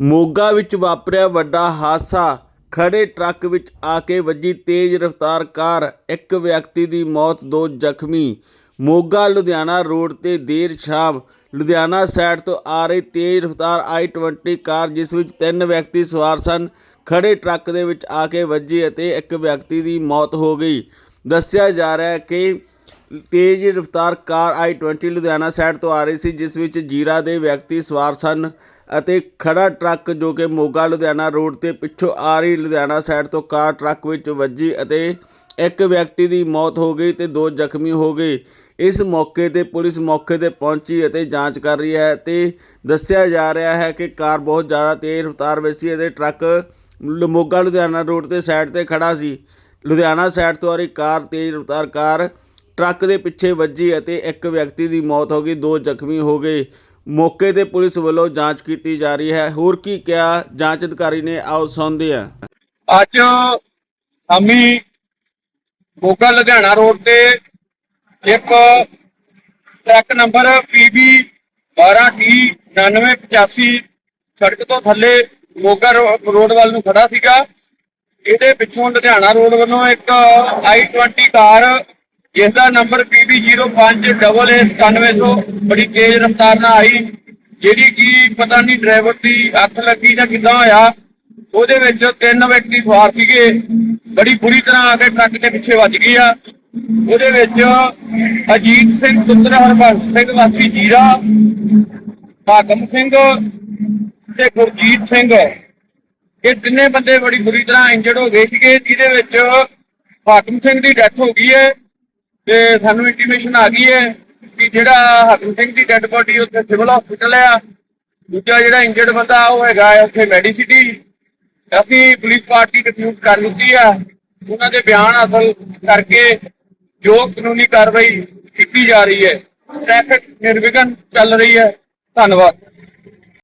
ਮੋਗਾ ਵਿੱਚ ਵਾਪਰਿਆ ਵੱਡਾ ਹਾਦਸਾ। ਖੜ੍ਹੇ ਟਰੱਕ ਵਿੱਚ ਆ ਕੇ ਵੱਜੀ ਤੇਜ਼ ਰਫ਼ਤਾਰ ਕਾਰ। ਇੱਕ ਵਿਅਕਤੀ ਦੀ ਮੌਤ, ਦੋ ਜ਼ਖਮੀ। ਮੋਗਾ, ਲੁਧਿਆਣਾ ਰੋਡ ਤੇ ਦੇਰ ਸ਼ਾਮ ਲੁਧਿਆਣਾ ਸਾਈਡ ਤੋਂ ਆ ਰਹੀ ਤੇਜ਼ ਰਫ਼ਤਾਰ i20 ਕਾਰ, ਜਿਸ ਵਿੱਚ ਤਿੰਨ ਵਿਅਕਤੀ ਸਵਾਰ ਸਨ ਖੜੇ ਟਰੱਕ ਦੇ ਵਿੱਚ ਆ ਕੇ ਵੱਜੀ ਅਤੇ ਇੱਕ ਵਿਅਕਤੀ ਦੀ ਮੌਤ ਹੋ ਗਈ। ਦੱਸਿਆ ਜਾ ਰਿਹਾ ਹੈ ਕਿ ਤੇਜ਼ ਰਫ਼ਤਾਰ ਕਾਰ i20 ਲੁਧਿਆਣਾ ਸਾਈਡ ਤੋਂ ਆ ਰਹੀ ਸੀ, ਜਿਸ ਵਿੱਚ ਜੀਰਾ ਦੇ ਵਿਅਕਤੀ ਸਵਾਰ ਸਨ ਅਤੇ ਖੜਾ ਟਰੱਕ ਜੋ ਕਿ ਮੋਗਾ ਲੁਧਿਆਣਾ ਰੋਡ ਤੇ ਪਿੱਛੋਂ ਆ ਰਹੀ ਲੁਧਿਆਣਾ ਸਾਈਡ ਤੋਂ ਕਾਰ ਟਰੱਕ ਵਿੱਚ ਵੱਜੀ ਅਤੇ ਇੱਕ ਵਿਅਕਤੀ ਦੀ ਮੌਤ ਹੋ ਗਈ ਤੇ ਦੋ ਜ਼ਖਮੀ ਹੋ ਗਏ। ਇਸ ਮੌਕੇ ਤੇ ਪੁਲਿਸ ਮੌਕੇ ਤੇ ਪਹੁੰਚੀ ਅਤੇ ਜਾਂਚ ਕਰ ਰਹੀ ਹੈ ਤੇ ਦੱਸਿਆ ਜਾ ਰਿਹਾ ਹੈ ਕਿ ਕਾਰ ਬਹੁਤ ਜ਼ਿਆਦਾ ਤੇਜ਼ ਰਫ਼ਤਾਰ ਵਿੱਚ ਸੀ ਅਤੇ ਟਰੱਕ ਮੋਗਾ ਲੁਧਿਆਣਾ ਰੋਡ ਤੇ ਸਾਈਡ ਤੇ ਖੜਾ ਸੀ। ਲੁਧਿਆਣਾ ਸਾਈਡ ਤੋਂ ਆ ਰਹੀ ਕਾਰ ਤੇਜ਼ ਰਫ਼ਤਾਰ ਕਾਰ ਟਰੱਕ ਦੇ ਪਿੱਛੇ ਵੱਜੀ ਅਤੇ ਇੱਕ ਵਿਅਕਤੀ ਦੀ ਮੌਤ ਹੋ ਗਈ। ਦੋ ਜ਼ਖਮੀ ਹੋ ਗਏ। ਮੌਕੇ ਤੇ ਪੁਲਿਸ ਵੱਲੋਂ ਜਾਂਚ ਕੀਤੀ ਜਾ ਰਹੀ ਹੈ। ਹੋਰ ਕੀ ਕਿਹਾ? ਜਾਂਚ ਅਧਿਕਾਰੀ ਨੇ, ਆਓ ਸੁਣਦੇ ਹਾਂ। ਅੱਜ ਅਮੀ ਮੋਗਾ ਲੁਧਿਆਣਾ ਰੋਡ ਤੇ ਇੱਕ ਟਰੱਕ ਨੰਬਰ PB 12T9985 ਸੜਕ ਤੋਂ ਥੱਲੇ ਮੋਗਾ ਰੋ- ਰੋਡ ਵੱਲ ਨੂੰ ਖੜਾ ਸੀਗਾ। ਇਹਦੇ ਪਿੱਛੋਂ ਲੁਧਿਆਣਾ ਰੋਡ ਵੱਲੋਂ ਇੱਕ i20 ਕਾਰ ਜਿਸ ਦਾ ਨੰਬਰ PB05AA9700 ਬੜੀ ਤੇਜ਼ ਰਫ਼ਤਾਰ ਨਾਲ ਆਈ, ਜਿਹੜੀ ਕਿ ਪਤਾ ਨਹੀਂ ਡਰਾਈਵਰ ਦੀ ਅੱਖ ਲੱਗੀ ਜਾਂ ਕਿੱਦਾਂ ਹੋਇਆ, ਉਹਦੇ ਵਿੱਚ ਤਿੰਨ ਵਿਅਕਤੀ ਸਵਾਰ ਸੀਗੇ। ਬੜੀ ਬੁਰੀ ਤਰ੍ਹਾਂ ਆ ਕੇ ਟਰੱਕ ਦੇ ਪਿੱਛੇ ਵੱਜ ਗਈ ਆ। ਉਹਦੇ ਵਿੱਚ ਅਜੀਤ ਸਿੰਘ, ਪੁੱਤਰ ਹਰਬੰਸ ਸਿੰਘ, ਵਾਸੀ ਜੀਰਾ, ਭਾਗਮ ਸਿੰਘ ਤੇ ਗੁਰਜੀਤ ਸਿੰਘ। ਇਹ ਤਿੰਨੇ ਬੰਦੇ ਬੜੀ ਬੁਰੀ ਤਰ੍ਹਾਂ ਇੰਜਰਡ ਹੋ ਗਏ ਸੀਗੇ, ਜਿਹਦੇ ਵਿੱਚ ਹਾਕਮ ਸਿੰਘ ਦੀ ਡੈਥ ਹੋ ਗਈ ਹੈ। ਤੇ ਸਾਨੂੰ ਇੰਟੀਮੇਸ਼ਨ ਆ ਗਈ ਹੈ ਕਿ ਜਿਹੜਾ ਹਾਕਮ ਸਿੰਘ ਦੀ ਡੈੱਡ ਬੋਡੀ ਉੱਥੇ ਸਿਵਲ ਹਸਪੀਟਲ ਆ ਦੂਜਾ ਜਿਹੜਾ ਇੰਜਰਡ ਬੰਦਾ, ਉਹ ਹੈਗਾ ਹੈ ਉੱਥੇ ਮੈਡੀਸਿਟੀ ਅਸੀਂ ਪੁਲਿਸ ਪਾਰਟੀ ਡਿਪਿਊਟ ਕਰ ਲਿੱਤੀ ਆ ਉਹਨਾਂ ਦੇ ਬਿਆਨ ਹਾਸਲ ਕਰਕੇ ਜੋ ਕਾਨੂੰਨੀ ਕਾਰਵਾਈ ਕੀਤੀ ਜਾ ਰਹੀ ਹੈ। ਟ੍ਰੈਫਿਕ ਨਿਰਵਿਘਨ ਚੱਲ ਰਹੀ ਹੈ। ਧੰਨਵਾਦ।